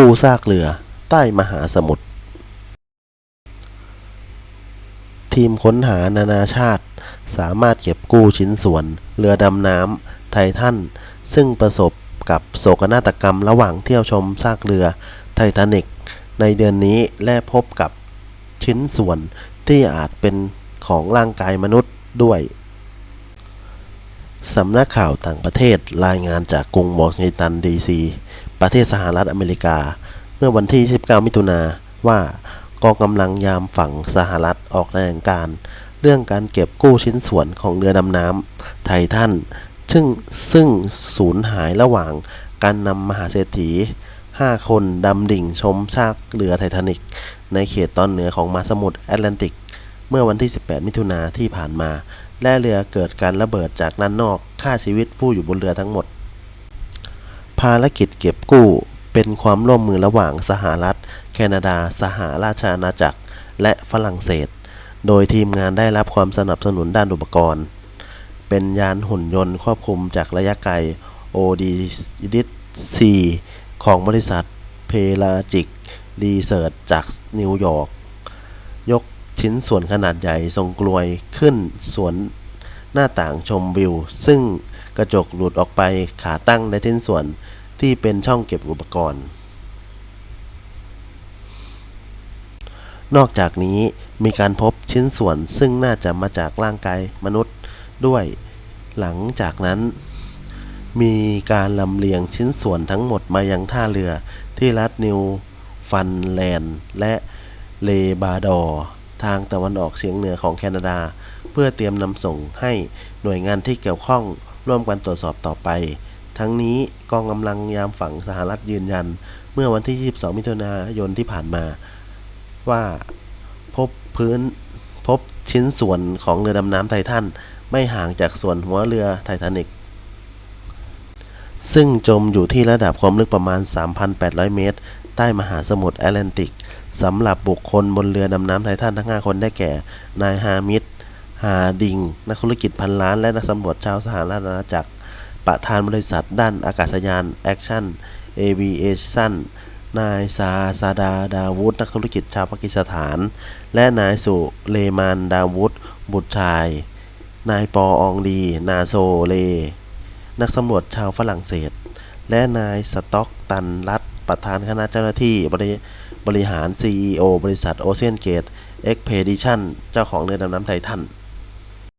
กู้ซากเรือใต้มหาสมุทร ทีมค้นหานานาชาติ สามารถเก็บกู้ชิ้นส่วน เรือดำน้ำไททัน ซึ่งประสบกับโศกนาฏกรรมระหว่างเที่ยวชมซากเรือไททานิกในเดือนนี้และพบกับชิ้นส่วนที่อาจเป็นของร่างกายมนุษย์ด้วยสำนักข่าวต่างประเทศรายงานจากกรุงวอชิงตันดีซี ประเทศสหรัฐอเมริกา เมื่อวันที่19มิถุนาว่ากองกำลังยามฝั่งสหรัฐออกแถลงการ เรื่องการเก็บกู้ชิ้นส่วนของเรือดำน้ำไททันซึ่งซึ่งสูญหายระหว่างการนำมหาเศรษฐี 5 คนดำดิ่งชมซากเรือไททานิกในเขตตอนเหนือของมหาสมุทรแอตแลนติก เมื่อวันที่ 18 มิถุนาที่ผ่านมา และเรือเกิดการระเบิดจากด้านนอกฆ่าชีวิตผู้อยู่บนเรือทั้งหมด ภารกิจเก็บกู้ เป็นความร่วมมือระหว่างสหรัฐ แคนาดา สหราชอาณาจักร และฝรั่งเศส โดยทีมงานได้รับความสนับสนุนด้านอุปกรณ์ เป็นยานหุ่นยนต์ควบคุมจากระยะไกล ODC ของบริษัทเพลาจิกรีเสิร์ชจากนิวยอร์กยกชิ้นส่วนขนาดใหญ่ทรงกลวยขึ้นสวนหน้าต่างชมวิว ซึ่ง กระจกหลุดออกไปขาตั้งในชิ้นส่วนที่เป็นช่องเก็บอุปกรณ์ นอกจากนี้มีการพบชิ้นส่วนซึ่งน่าจะมาจากร่างกายมนุษย์ด้วย หลังจากนั้น มีการลำเลียงชิ้นส่วนทั้งหมดมายังท่าเรือที่รัฐนิวฟันแลนด์และเลบาดอร์ทางตะวันออกเฉียงเหนือของแคนาดา เพื่อเตรียมนำส่งให้หน่วยงานที่เกี่ยวข้อง ร่วมกันตรวจสอบต่อไป ทั้งนี้กองกำลังยามฝั่งสหรัฐยืนยัน เมื่อวันที่ 22 มิถุนายนที่ผ่านมา ว่าพบพื้นพบชิ้นส่วนของเรือดำน้ำไททันไม่ห่างจากส่วนหัวเรือไททานิกซึ่งจมอยู่ที่ระดับความลึกประมาณ 3,800 เมตร ใต้มหาสมุทรแอตแลนติก สำหรับบุคคลบนเรือดำน้ำไททันทั้ง 5 คนได้แก่ นายฮามิด ฮาดิง นักธุรกิจพันล้านและนักสำรวจชาวสหรัฐอาณาจักร ประธานบริษัทด้านอากาศยานแอคชั่นเอเวียชั่นนายซาซาดา ดาวุฒนักธุรกิจชาวปากีสถาน และนายสุเลมาน ดาวุฒบุตรชาย นายปออองดี นาโซเล นักสำรวจชาวฝรั่งเศส และนายสต็อกตันรัฐประธานคณะเจ้าหน้าที่บริบริหาร CEO บริษัทโอเชียนเกตเอ็กเพดิชันเจ้าของเรือดำน้ำไททัน